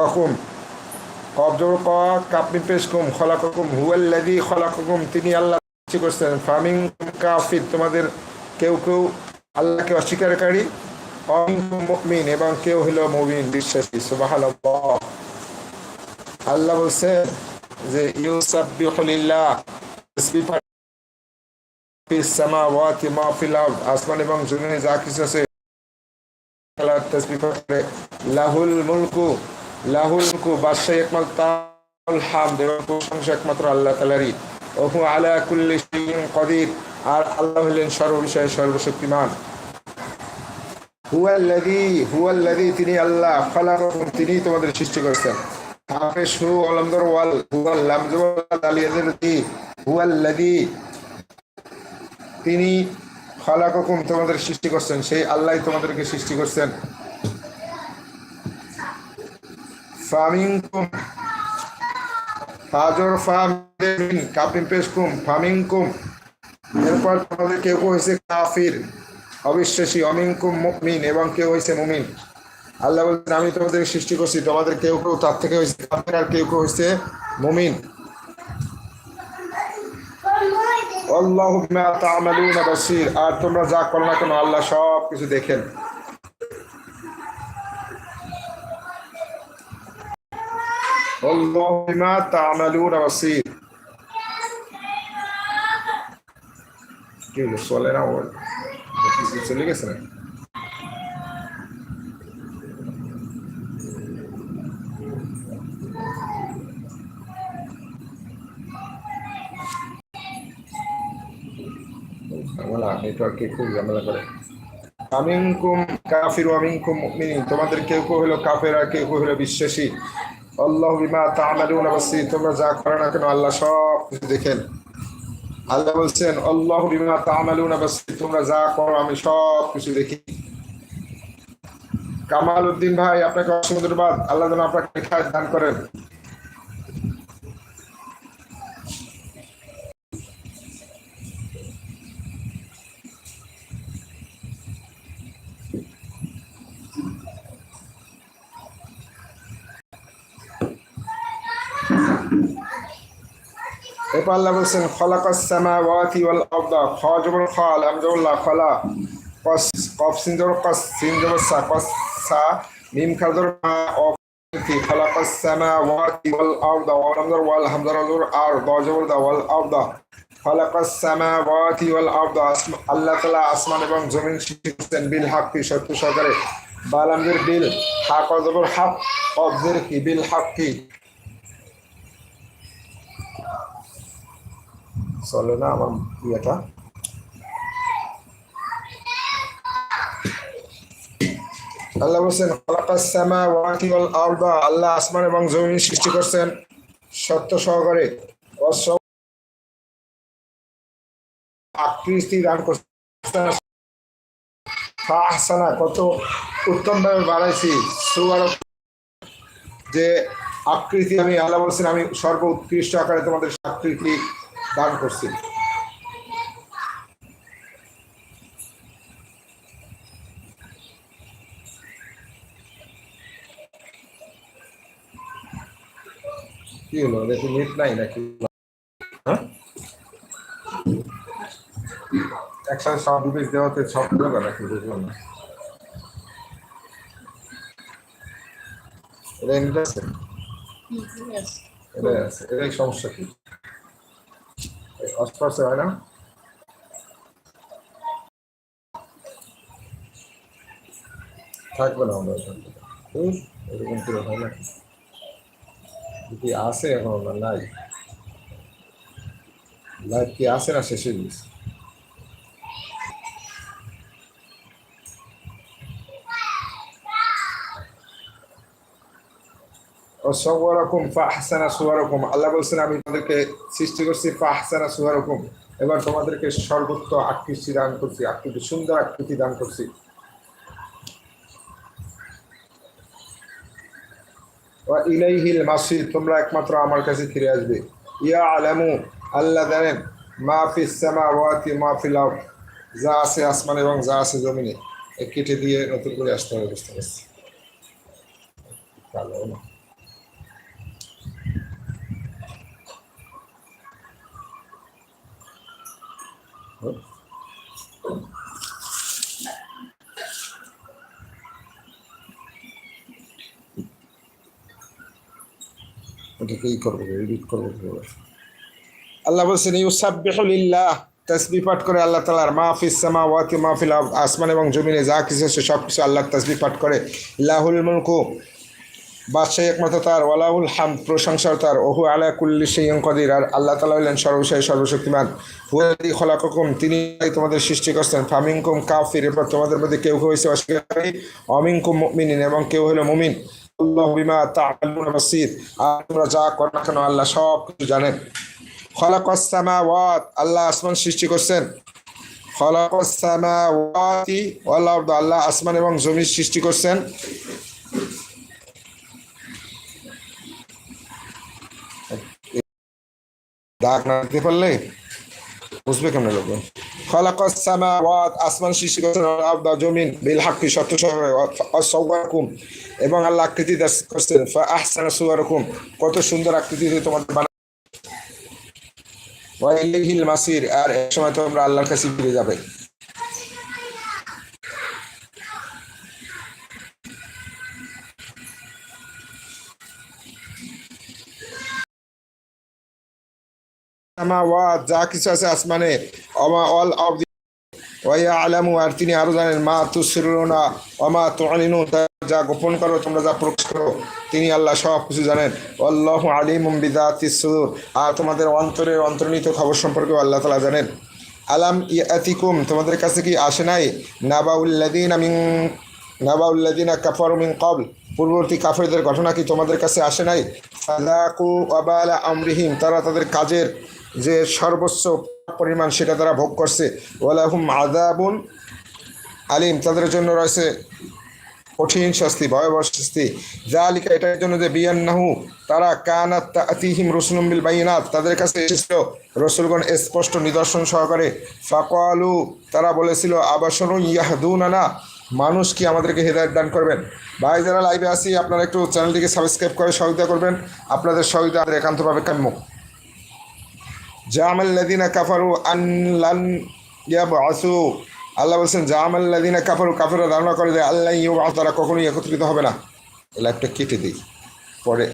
খলাকুম কবজর ক কাপনি পেশকুম খলাকুম হুয়াল্লাদি খলাকুম তিনি আল্লাহ সৃষ্টি করছেন ফামিং কাফির, তোমাদের কেউ কেউ আল্লাহকে অস্বীকারী। অমিনকুম মুমিন, এবং কেউ হলো মুমিন, বিশ্বাসী। সুবহানাল্লাহ। আল্লাহ বলছেন যে ফিস সামাওয়াতি, মা ফিল আরদ, আসমান এবং জমিনে যা কিছু আছে তাসবিহ করে। লাহুল মুলকু লাহুল মুলকু বাদশাহ একমাত্র প্রশংসা একমাত্র আল্লাহ তাআলারই ওহু আলা কুল্লি কাদির। আর আল্লাহ হলেন সর্ববিষয়ে সর্বশক্তিমান। তিনি আল্লাহ তিনি তোমাদের সৃষ্টি করেছেন। হাফেজ হু অলমদর ওয়াল হুয়াল লামজুল আলিয়াদের দি তিনি খালাকাকুম তোমাদের সৃষ্টি করছেন। সেই আল্লাহ তোমাদেরকে সৃষ্টি করছেন। ফামিনকুম ফাজর ফামিন কাপিম পেশকুম ফামিনকুম এরপর তোমাদের কেউ কেউ হয়েছে কাফির, অবিশ্বাসী অমিনকুম মুমিন, এবং কেউ হয়েছে মুমিন। আল্লাহ বলছেন, আমি তোমাদের সৃষ্টি করছি, তোমাদের কেউ কেউ তার থেকে হয়েছে কাফির, আর কেউ কেউ হয়েছে মুমিন। আল্লাহু আর তোমরা যা করো না কেন, আল্লাহ সব কিছু দেখেন। তা'মালুনা বাসীর কি হলো চলে না ওর চলে গেছে না নেটওয়ার্কে খুব ঝামেলা করে আমিনকুম কাফির আমিনকুম মুমিনিন তোমাদের কেউ কেউ হলো কাফের কেউ কেউ হলো বিশ্বাসী। আল্লাহ বিমা তা'মালুনা বাসীর তোমরা যা করো না কেন, আল্লাহ সব কিছু দেখেন। আল্লাহ বলছেন, আল্লাহ বিমা তা'মালুনা বাসীর তোমরা যা করো, আমি সব কিছু দেখি। কামাল উদ্দিন ভাই, আপনাকে অসংখ্য ধন্যবাদ। আল্লাহ যেন আপনাকে খায় দান করেন। এরপর আল্লাহ বলছেন, খলাকাস সামাওয়াতি ওয়াল আরদা খ জবর খ লাম জবর লা খলা কস কফ সিন জবর কস সিন জবর সা কস সা, মিম খা জবর মা অফ কি খলাকাস সামাওয়াতি ওয়াল আরদা ওয়া লাম জবর ওয়াল হামজা জবর আর দ জবর দা ওয়াল আরদা। খলাকাস সামাওয়াতি ওয়াল আরদা আল্লাহ তাআলা আসমান এবং জমিন সৃষ্টি বিল হাক্কি সত্য সহকারে। বালামদের বিল হাক জবর হাক অবদের কি, বিল হাক্কি চলে না আমার ইয়েটা। আল্লাহ বলছেন আল্লাহ আসমান এবং জমিন সৃষ্টি করছেন সত্য সহকারে। দান করছেন। ফাহসানা কত উত্তম ভাবে বাড়াইছি সুবার যে আকৃতি আমি, আল্লাহ বলছেন, আমি সর্ব উৎকৃষ্ট আকারে তোমাদের আকৃতি দান করছি। কি হলো? দেখি নেট নাই নাকি? হ্যাঁ? একসাথে সব ডিভাইস দেওয়াতে সব দেবে নাকি? বুঝলাম না। এটা আছে। আছে এটাই সমস্যা কি? অস্পর্শে হয় না থাকবে না আমরা ওখান থেকে। এরকম করে হয় না কি আসে এখন না নাই লাইভ কি আসে না শেষে গেছে অসবরকম ফাহসানা সুয়ারকম। আল্লাহ বলছেন, আমি তোমাদেরকে সৃষ্টি করছি ফাহসানা সুয়ারকম। এবার তোমাদেরকে সর্বোচ্চ আকৃতি দান করছি, আকৃতি, সুন্দর আকৃতি দান করছি। ইলাইহিল মাসির তোমরা একমাত্র আমার কাছে ফিরে আসবে। ইয়া আলামু, আল্লাহ জানেন, মা ফিস সামাওয়াতি, মা ফিল যা আছে আসমান এবং যা আছে জমিনে কেটে দিয়ে নতুন করে আসতে হবে, বুঝতে পারছি ভালো না এটাকে ই করব এডিট করব আল্লাহ বলছেন ইউসাবিহুলিল্লাহ তসবি পাঠ করে আল্লাহ তালার মাহফিস সামা ওয়াতি মাহফিল আসমান এবং জমিনে যা কিছু সব কিছু আল্লাহ তসবি পাঠ করে। লাহুল মুলকু বাদশাহ একমাত্র তার ওয়ালাউল হাম প্রশংসার তার ওহু আলা কুল্লি সেইয়ং কদির, আর আল্লাহ তালা হলেন সর্বশাহী, সর্বশক্তিমান। হুয়াদি খলাকুম তিনি তোমাদের সৃষ্টি করছেন। ফামিংকুম কাফির, এরপর তোমাদের মধ্যে কেউ হয়েছে অস্বীকারী। অমিনকুম মুমিনিন, এবং কেউ হলো মুমিন। আল্লাহ বিমা তাআলামুন বাসীর। আর তোমরা যা করো না কেন, আল্লাহ সব কিছু জানেন। খলাকস সামাওয়াত, আল্লাহ আসমান সৃষ্টি করছেন। খলাকস সামাওয়াতি ওয়াল আল্লাহ আসমান এবং জমি সৃষ্টি করছেন। দাগ না দিতে পারলে বুঝবে কেমন লোক? খলাকস সামাওয়াত, আসমান সৃষ্টি করেছেন ওয়াল জমিন বিল হাক্কি সত্য অসওয়াকুম এবং আল্লাহ আকৃতি দাস করছেন আহসান সুয়ারকুম কত সুন্দর আকৃতিতে তোমাদের বানা ওয়াইলিহিল মাসির, আর এক সময় তোমরা আল্লাহর কাছে ফিরে যাবে। সামাওয়াত, যা কিছু আছে আসমানে অমা অল অফ ওয়া আলামু আর তিনি আরও জানেন, মা তুসরুনা, ওমা তুআলিনু যা গোপন করো, তোমরা যা প্রকাশ করো, তিনি আল্লাহ সব কিছু জানেন। আল্লাহ আলিমুম বিদাতিস সুদূর, আর তোমাদের অন্তরের অন্তর্নিহিত খবর সম্পর্কে আল্লাহ তাআলা জানেন। আলাম ইয়াতিকুম, তোমাদের কাছে কি আসে নাই? নাবাউল্লাযিনা মিন, নাবাউল্লাযিনা কাফারু মিন ক্বাবল। পূর্ববর্তী কাফেরদের ঘটনা কি তোমাদের কাছে আসে নাই? ফালাকু ওয়াবালা আমরিহিম, তারা তাদের কাজের যে সর্বোচ্চ পরিমাণ সেটা তারা ভোগ করছে। ওয়ালাহুম আযাবুন আলিম, তাদের জন্য রয়েছে কঠিন শাস্তি, ভয়াবহ শাস্তি। জালিকা এটার জন্য যে বিয়ান্নাহু, তারা কানাত তাতিহিম রসুলুম বিল বাইনাত, তাদের কাছে এসেছিল। রসুলগণ স্পষ্ট নিদর্শন সহকারে ফাকালু, তারা বলেছিল আবাসন ইয়াহদুন আনা মানুষ কি আমাদেরকে হেদায়ত দান করবেন? ভাই, যারা লাইভে আসি আপনারা একটু চ্যানেলটিকে সাবস্ক্রাইব করে সহযোগিতা করবেন। আপনাদের সহযোগিতা একান্তভাবে কাম্য। জামাল্লাদিনা কাফারু আন লান ইয়াবআসু। আল্লাহ বলছেন জামাল্লাদিনা কাফারু কাফেরা ধারণা করে যে আল্লাহ তারা কখনোই একত্রিত হবে না। লাইভটা কেটে দিই। পরে